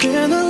Can I?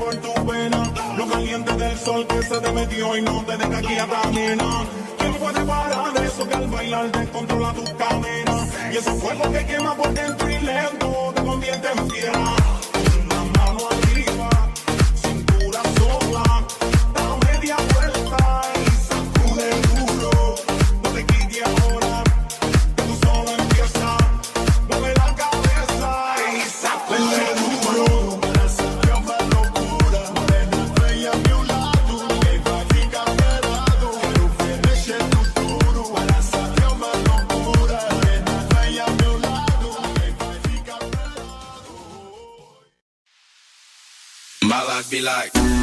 por tu pena. Lo caliente del sol que se te metió y no te deja aquí atrás, ¿Quién puede parar eso que al bailar descontrola tus cadenas? Y ese fuego que quema por dentro y lento te convierte en fiera. my life be like.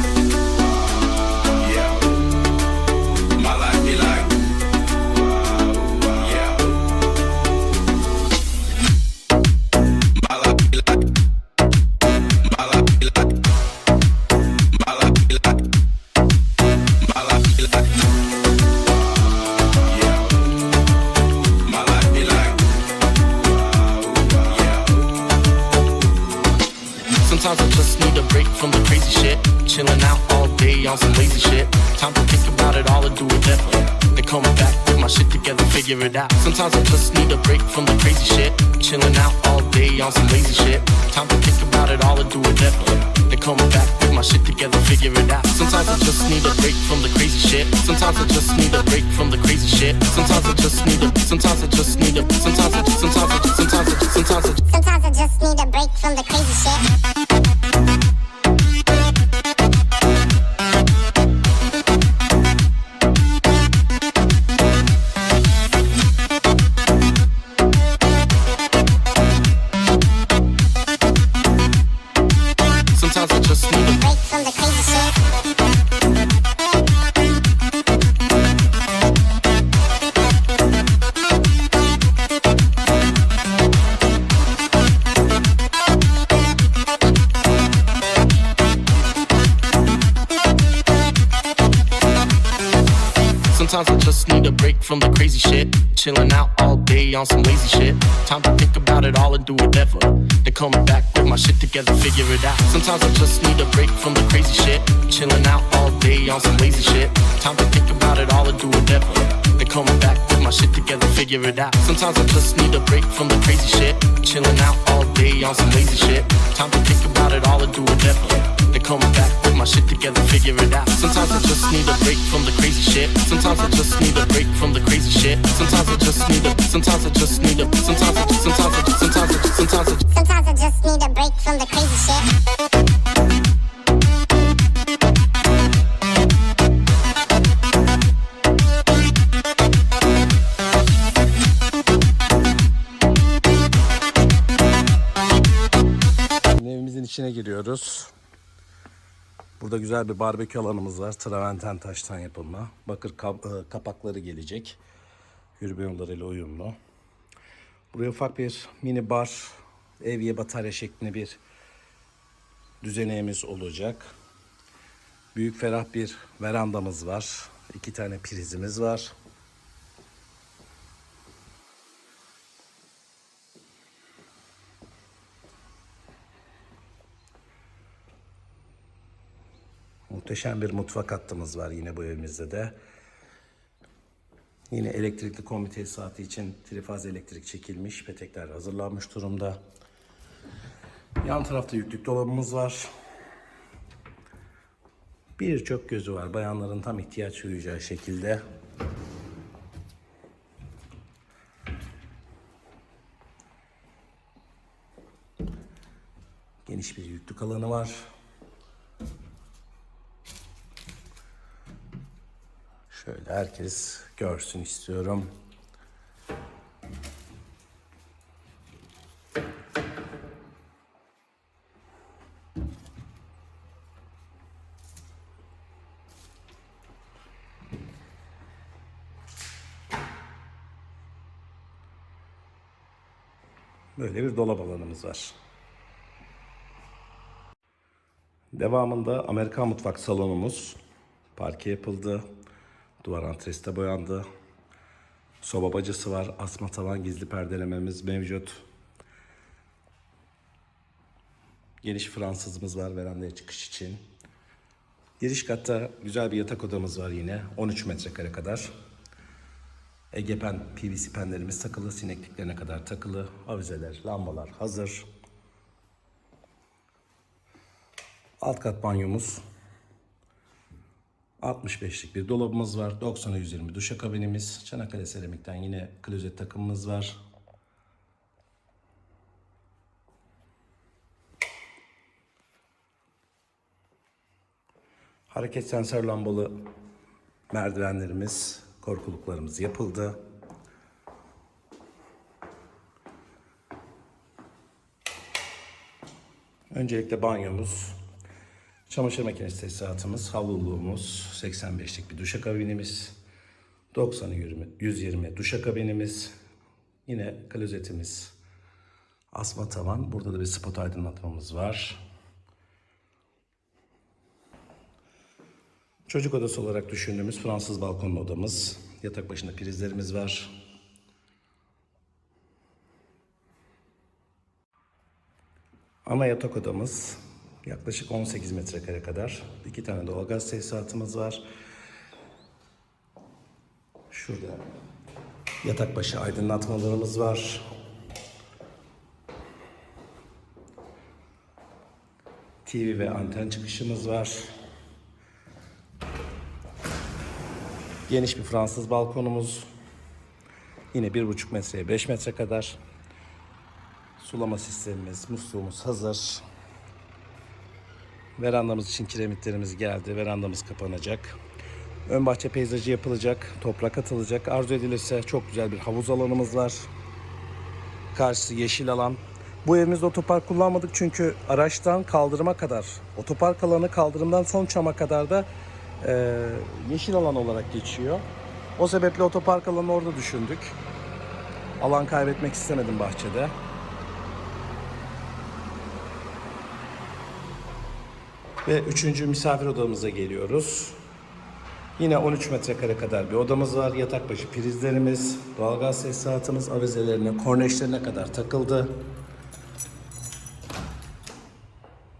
Break from the crazy shit. Chilling out all day on some lazy shit. Time to think about it all and do it never. Then coming back, put my shit together, figure it out. Sometimes I just need a break from the crazy shit. Chilling out all day on some lazy shit. Time to think about it all and do it never. Then coming back, put my shit together, figure it out. Sometimes I just need a break from the crazy shit. Sometimes I just need a break from the crazy shit. Sometimes I just need a. Sometimes I just need a. Sometimes I. Sometimes I. Sometimes I. Sometimes I. Sometimes I just need a break from the crazy shit. Sometimes I just need a break from the crazy shit. Chilling out all day on some lazy shit. Time to think about it all and do whatever. ever. Then coming back with my shit together, figure it out. Sometimes I just need a break from the crazy shit. Chilling out all day on some lazy shit. Time to think about it all and do whatever. Then coming back with my shit together, figure it out. Sometimes I just need a break from the crazy shit. Chilling out all day on some lazy shit. Time to think about it all and do it coming back with my shit together, figure it out. Sometimes I just need a break from the crazy shit. Sometimes I just need a break from the crazy shit. Sometimes I just need a. Sometimes I just need a. Sometimes I. Sometimes I. Sometimes I. Sometimes I. Sometimes I just need a break from the crazy shit. İçine giriyoruz. Burada güzel bir barbekü alanımız var. Traventen taştan yapılma. Bakır kap- e, kapakları gelecek. Yürüme yollarıyla uyumlu. Buraya ufak bir mini bar, evye batarya şeklinde bir düzeneğimiz olacak. Büyük ferah bir verandamız var. İki tane prizimiz var. Muhteşem bir mutfak hattımız var yine bu evimizde de. Yine elektrikli kombi tesisatı için trifaz elektrik çekilmiş, petekler hazırlanmış durumda. Yan tarafta yüklük dolabımız var. Birçok gözü var. Bayanların tam ihtiyaç duyacağı şekilde. Geniş bir yüklük alanı var. Şöyle herkes görsün istiyorum. Böyle bir dolap alanımız var. Devamında Amerikan mutfak salonumuz. Parke yapıldı. Duvar antresi de boyandı. Soba bacası var. Asma tavan gizli perdelememiz mevcut. Geniş Fransızımız var verandaya çıkış için. Giriş katta güzel bir yatak odamız var yine. 13 metrekare kadar. Egepen PVC penlerimiz takılı. Sinekliklerine kadar takılı. Avizeler, lambalar hazır. Alt kat banyomuz. 65'lik bir dolabımız var. 90'a 120 duşakabinimiz. Çanakkale Seramik'ten yine klozet takımımız var. Hareket sensör lambalı merdivenlerimiz, korkuluklarımız yapıldı. Öncelikle banyomuz. Çamaşır makinesi tesisatımız, havluluğumuz, 85'lik bir duşakabinimiz, 90'ı 20, 120 duşakabinimiz, yine klozetimiz, asma tavan. Burada da bir spot aydınlatmamız var. Çocuk odası olarak düşündüğümüz Fransız balkonlu odamız, yatak başında prizlerimiz var. Ana yatak odamız yaklaşık 18 metrekare kadar. İki tane doğalgaz tesisatımız var. Şurada yatak başı aydınlatmalarımız var. TV ve anten çıkışımız var. Geniş bir Fransız balkonumuz. Yine 1,5 metreye 5 metre kadar. Sulama sistemimiz, musluğumuz hazır. Verandamız için kiremitlerimiz geldi. Verandamız kapanacak. Ön bahçe peyzajı yapılacak. Toprak atılacak. Arzu edilirse çok güzel bir havuz alanımız var. Karşısı yeşil alan. Bu evimizde otopark kullanmadık çünkü araçtan kaldırıma kadar, otopark alanı kaldırımdan son çama kadar da e, yeşil alan olarak geçiyor. O sebeple otopark alanını orada düşündük. Alan kaybetmek istemedim bahçede. Ve üçüncü misafir odamıza geliyoruz. Yine 13 metrekare kadar bir odamız var. Yatak başı prizlerimiz, doğalgaz tesisatımız avizelerine, korneşlerine kadar takıldı.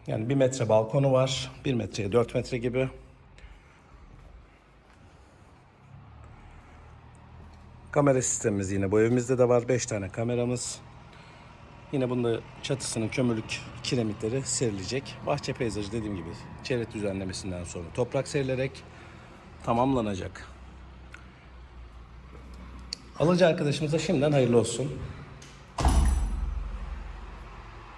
Yani bir metre balkonu var. Bir metreye 4 metre gibi. Kamera sistemimiz yine bu evimizde de var. 5 tane kameramız. Yine bunda çatısının kömürlük kiremitleri serilecek. Bahçe peyzajı dediğim gibi çevre düzenlemesinden sonra toprak serilerek tamamlanacak. Alıcı arkadaşımıza şimdiden hayırlı olsun.